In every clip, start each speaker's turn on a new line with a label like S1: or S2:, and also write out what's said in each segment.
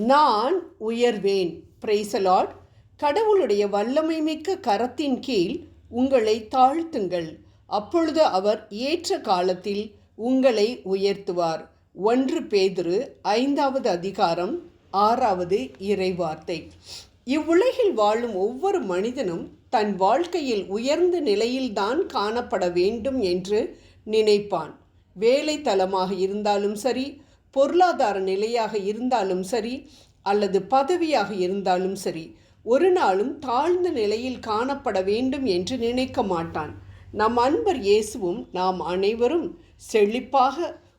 S1: நான் உயர்வேன். பிரைசலாட் கடவுளுடைய வல்லமை மிக்க கரத்தின் கீழ் உங்களை தாழ்த்துங்கள். அப்பொழுது அவர் ஏற்ற காலத்தில் உங்களை உயர்த்துவார். ஒன்று பேதுரு ஐந்தாவது அதிகாரம் ஆறாவது இறைவார்த்தை. இவ்வுலகில் வாழும் ஒவ்வொரு மனிதனும் தன் வாழ்க்கையில் உயர்ந்த நிலையில்தான் காணப்பட வேண்டும் என்று நினைப்பான். வேலை இருந்தாலும் சரி பொருளாதார நிலையாக இருந்தாலும் சரி அல்லது பதவியாக இருந்தாலும் சரி ஒரு நாளும் தாழ்ந்த நிலையில் காணப்பட வேண்டும் என்று நினைக்க மாட்டான். நம் அன்பர் இயேசுவும் நாம் அனைவரும் செழிப்பாக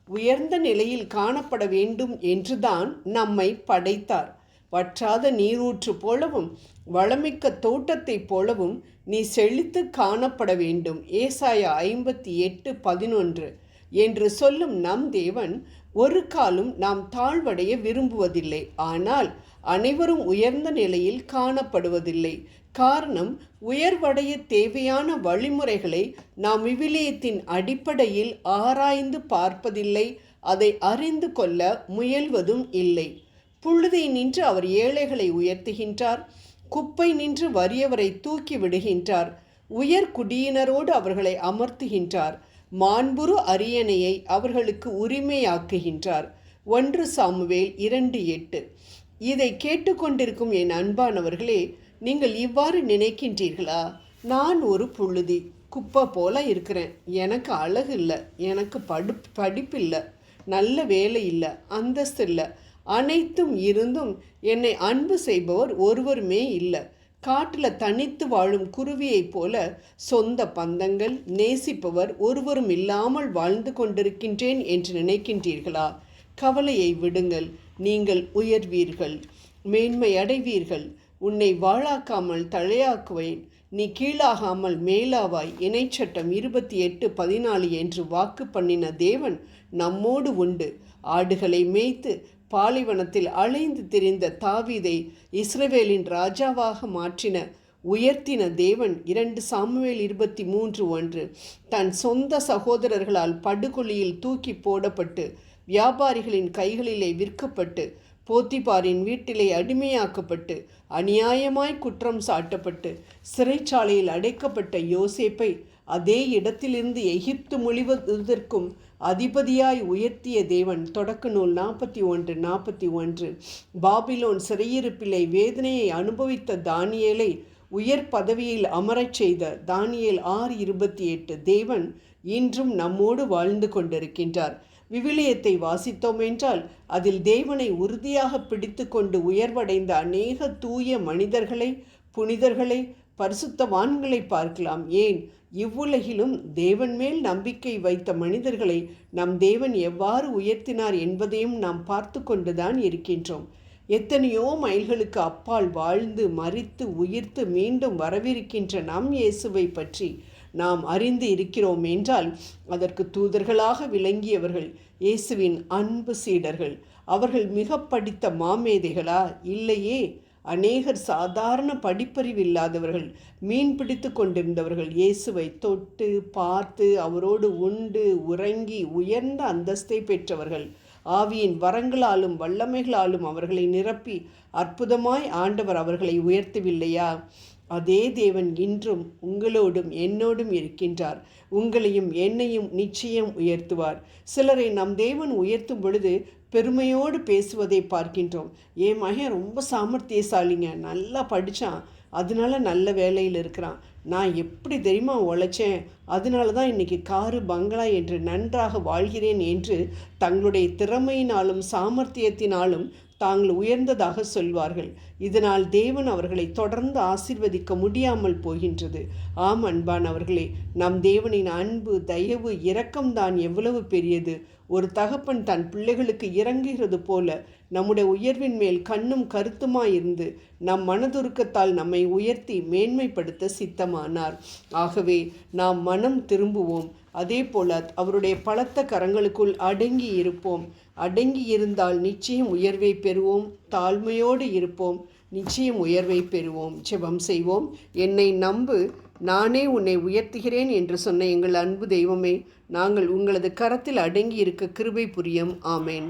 S1: உயர்ந்த நிலையில் காணப்பட வேண்டும் என்றுதான் நம்மை படைத்தார். வற்றாத நீரூற்று போலவும் வளமிக்க தோட்டத்தைப் போலவும் நீ செழித்து காணப்பட வேண்டும். ஏசாயா ஐம்பத்தி எட்டு பதினொன்று. என்று சொல்லும் நம் தேவன் ஒரு காலும் நாம் தாழ்வடைய விரும்புவதில்லை. ஆனால் அனைவரும் உயர்ந்த நிலையில் காணப்படுவதில்லை. காரணம் உயர்வடைய தேவையான வழிமுறைகளை நாம் விவிலியத்தின் அடிப்படையில் ஆராய்ந்து பார்ப்பதில்லை. அதை அறிந்து கொள்ள முயல்வதும் இல்லை. புழுதை நின்று அவர் ஏழைகளை உயர்த்துகின்றார். குப்பை நின்று வறியவரை தூக்கி விடுகின்றார். உயர் குடியினரோடு அவர்களை அமர்த்துகின்றார். மாண்புரு அரியணையை அவர்களுக்கு உரிமையாக்குகின்றார். ஒன்று சாமுவேல் இரண்டு எட்டு. இதை கேட்டுக்கொண்டிருக்கும் என் அன்பானவர்களே நீங்கள் இவ்வாறு நினைக்கின்றீர்களா? நான் ஒரு புழுதி குப்பை போல இருக்கிறேன். எனக்கு அழகு இல்லை எனக்கு படு படிப்பு இல்லை நல்ல வேலை இல்லை அந்தஸ்து இல்லை. அனைத்தும் இருந்தும் என்னை அன்பு செய்பவர் ஒருவருமே இல்லை. காட்டில் தனித்து வாழும் குருவியைப் போல சொந்த பந்தங்கள் நேசிப்பவர் ஒருவரும் இல்லாமல் வாழ்ந்து கொண்டிருக்கின்றேன் என்று நினைக்கின்றீர்களா? கவலையை விடுங்கள் நீங்கள் உயர்வீர்கள் மேன்மை அடைவீர்கள். உன்னை வாழாக்காமல் தழையாக்குவேன். நீ கீழாகாமல் மேலாவாய். இணைச்சட்டம் இருபத்தி எட்டு பதினாலு என்று வாக்கு பண்ணின தேவன் நம்மோடு உண்டு. ஆடுகளை மேய்த்து பாலைவனத்தில் அலைந்து திரிந்த தாவீதை இஸ்ரவேலின் ராஜாவாக மாற்றின உயர்த்தின தேவன் இரண்டு சாமுவேல் இருபத்தி மூன்று ஒன்று தன் சொந்த சகோதரர்களால் படுகொலியில் தூக்கி போடப்பட்டு வியாபாரிகளின் கைகளிலே விற்கப்பட்டு போத்திபாரின் வீட்டிலே அடிமையாக்கப்பட்டு அநியாயமாய் குற்றம் சாட்டப்பட்டு சிறைச்சாலையில் அடைக்கப்பட்ட யோசேப்பை அதே இடத்திலிருந்து எகிப்து மொழிவதற்கும் அதிபதியாய் உயர்த்திய தேவன். தொடக்க நூல் நாற்பத்தி ஒன்று நாற்பத்தி ஒன்று. பாபிலோன் சிறையிருப்பிலை வேதனையை அனுபவித்த தானியலை உயர் பதவியில் அமரச் செய்த தானியல் ஆறு இருபத்தி எட்டு. தேவன் இன்றும் நம்மோடு வாழ்ந்து கொண்டிருக்கின்றார். விவிலியத்தை வாசித்தோம் என்றால் அதில் தேவனை உறுதியாக பிடித்து கொண்டு உயர்வடைந்த அநேக தூய மனிதர்களை புனிதர்களை பரிசுத்தவான்களை பார்க்கலாம். ஏன்? இவ்வுலகிலும் தேவன் மேல் நம்பிக்கை வைத்த மனிதர்களை நம் தேவன் எவ்வாறு உயர்த்தினார் என்பதையும் நாம் பார்த்து கொண்டுதான் இருக்கின்றோம். எத்தனையோ மைல்களுக்கு அப்பால் வாழ்ந்து மறித்து உயிர்த்து மீண்டும் வரவிருக்கின்ற நம் இயேசுவை பற்றி நாம் அறிந்து இருக்கிறோம் என்றால் அதற்கு தூதர்களாக விளங்கியவர்கள் இயேசுவின் அன்பு சீடர்கள் அவர்கள் மிக படித்த மாமேதைகளா? இல்லையே. அநேகர் சாதாரண படிப்பறிவு இல்லாதவர்கள் மீன் பிடித்து கொண்டிருந்தவர்கள் இயேசுவை தொட்டு பார்த்து அவரோடு உண்டு உறங்கி உயர்ந்த அந்தஸ்தை பெற்றவர்கள் ஆவியின் வரங்களாலும் வல்லமைகளாலும் அவர்களை நிரப்பி அற்புதமாய் ஆண்டவர் அவர்களை உயர்த்தவில்லையா? அதே தேவன் இன்றும் உங்களோடும் என்னோடும் இருக்கின்றார். உங்களையும் என்னையும் நிச்சயம் உயர்த்துவார். சிலரை நம் தேவன் உயர்த்தும் பொழுது பெருமையோடு பேசுவதை பார்க்கின்றோம். என் மகன் ரொம்ப சாமர்த்தியசாலிங்க. நல்லா படித்தான் அதனால நல்ல வேலையில் இருக்கிறான். நான் எப்படி தெரியுமா உழைச்சேன்? அதனால தான் இன்றைக்கி காரு பங்களா என்று நன்றாக வாழ்கிறேன் என்று தங்களுடைய திறமையினாலும் சாமர்த்தியத்தினாலும் தாங்கள் உயர்ந்ததாக சொல்வார்கள். இதனால் தேவன் அவர்களை தொடர்ந்து ஆசிர்வதிக்க முடியாமல் போகின்றது. ஆம் அன்பான் அவர்களே நம் தேவனின் அன்பு தயவு இரக்கம்தான் எவ்வளவு பெரியது. ஒரு தகப்பன் தன் பிள்ளைகளுக்கு இறங்குகிறது போல நம்முடைய உயர்வின் மேல் கண்ணும் கருத்துமாயிருந்து நம் மனதுருக்கத்தால் நம்மை உயர்த்தி மேன்மைப்படுத்த சித்தமானார். ஆகவே நாம் மனம் திரும்புவோம். அதே போல அவருடைய பலத்த கரங்களுக்குள் அடங்கி இருப்போம். அடங்கி இருந்தால் நிச்சயம் உயர்வை பெறுவோம். தாழ்மையோடு இருப்போம். நிச்சயம் உயர்வை பெறுவோம். ஜெபம் செய்வோம். என்னை நம்பு. நானே உன்னை உயர்த்துகிறேன் என்று சொன்ன எங்கள் அன்பு தெய்வமே நாங்கள் உங்களது கரத்தில் அடங்கி இருக்க கிருபை புரியும். ஆமேன்.